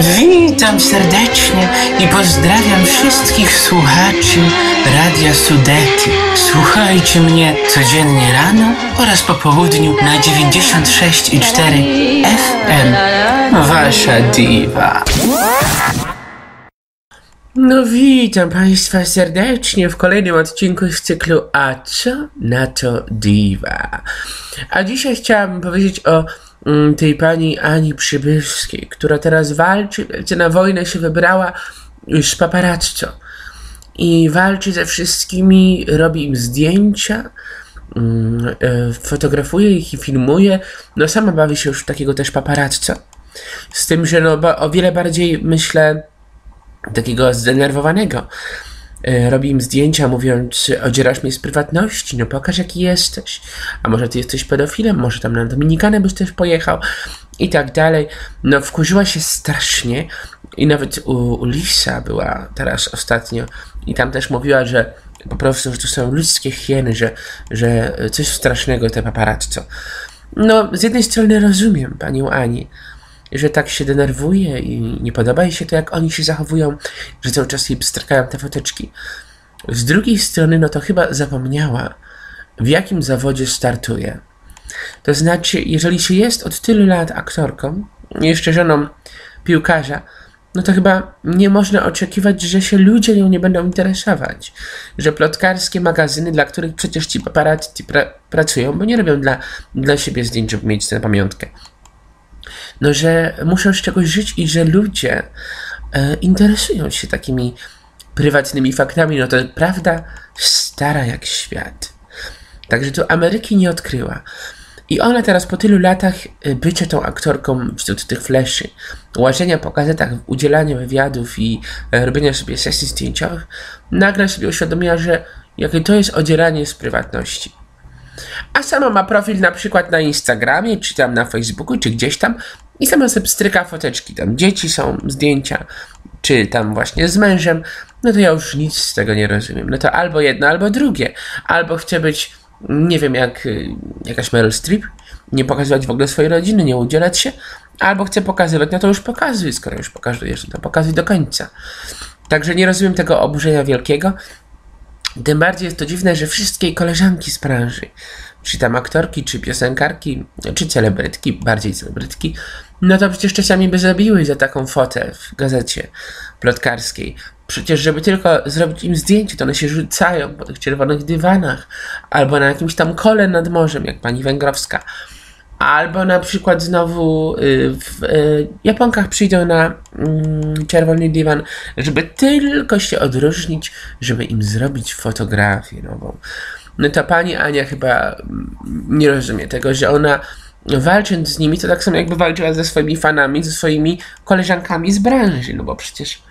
Witam serdecznie i pozdrawiam wszystkich słuchaczy Radia Sudety. Słuchajcie mnie codziennie rano oraz po południu na 96,4 FM. Wasza diwa. No witam Państwa serdecznie w kolejnym odcinku z cyklu A co na to diwa? A dzisiaj chciałabym powiedzieć o tej pani Ani Przybylskiej, która teraz walczy, na wojnę się wybrała z paparazzo i walczy ze wszystkimi, robi im zdjęcia, mm, e, fotografuje ich i filmuje. No sama bawi się już w takiego też paparazzo. Z tym, że no o wiele bardziej myślę takiego zdenerwowanego. E, Robi im zdjęcia, mówiąc: Odzierasz mnie z prywatności, no pokaż jaki jesteś. A może ty jesteś pedofilem, może tam na Dominikanę byś też pojechał i tak dalej. No, wkurzyła się strasznie i nawet u, u Lisa była teraz ostatnio i tam też mówiła, że po prostu że to są ludzkie hieny, że, że coś strasznego te paparazzo. No, z jednej strony rozumiem panią Ani, że tak się denerwuje i nie podoba jej się to, jak oni się zachowują, że cały czas jej pstrakają te foteczki. Z drugiej strony, no to chyba zapomniała, w jakim zawodzie startuje. To znaczy, jeżeli się jest od tylu lat aktorką, jeszcze żoną piłkarza, no to chyba nie można oczekiwać, że się ludzie nią nie będą interesować. Że plotkarskie magazyny, dla których przecież ci paparazzi pra- pracują, bo nie robią dla, dla siebie zdjęć, żeby mieć tę pamiątkę no, że muszą z czegoś żyć i że ludzie e, interesują się takimi prywatnymi faktami. No to prawda stara jak świat. Także tu Ameryki nie odkryła. I ona teraz po tylu latach e, bycia tą aktorką wśród tych fleszy, łażenia po gazetach, udzielania wywiadów i e, robienia sobie sesji zdjęciowych, nagle sobie uświadomiła, że jakie to jest odzieranie z prywatności. A sama ma profil na przykład na Instagramie, czy tam na Facebooku, czy gdzieś tam i sama sobie stryka foteczki. Tam dzieci są, zdjęcia, czy tam właśnie z mężem. No to ja już nic z tego nie rozumiem. No to albo jedno, albo drugie. Albo chce być, nie wiem, jak y, jakaś Meryl Streep, nie pokazywać w ogóle swojej rodziny, nie udzielać się, albo chce pokazywać, no to już pokazuj, skoro już pokazujesz, no to pokazuj do końca. Także nie rozumiem tego oburzenia wielkiego. Tym bardziej jest to dziwne, że wszystkie koleżanki z branży, czy tam aktorki, czy piosenkarki, czy celebrytki, bardziej celebrytki, no to przecież czasami by zabiły za taką fotę w gazecie plotkarskiej. Przecież, żeby tylko zrobić im zdjęcie, to one się rzucają po tych czerwonych dywanach, albo na jakimś tam kole nad morzem, jak pani Węgrowska. Albo na przykład znowu y, w y, Japonkach przyjdą na mm, czerwony dywan, żeby tylko się odróżnić, żeby im zrobić fotografię nową. No ta pani Ania chyba mm, nie rozumie tego, że ona walcząc z nimi, to tak samo jakby walczyła ze swoimi fanami, ze swoimi koleżankami z branży, no bo przecież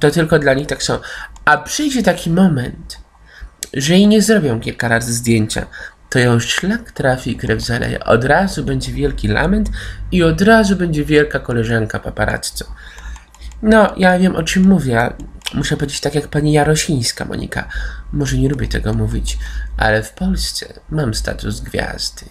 to tylko dla nich tak są. A przyjdzie taki moment, że jej nie zrobią kilka razy zdjęcia, to ją szlak trafi i krew zaleje. Od razu będzie wielki lament i od razu będzie wielka koleżanka paparazzo. No, ja wiem o czym mówię. Muszę powiedzieć tak jak pani Jarosińska, Monika. Może nie lubię tego mówić, ale w Polsce mam status gwiazdy.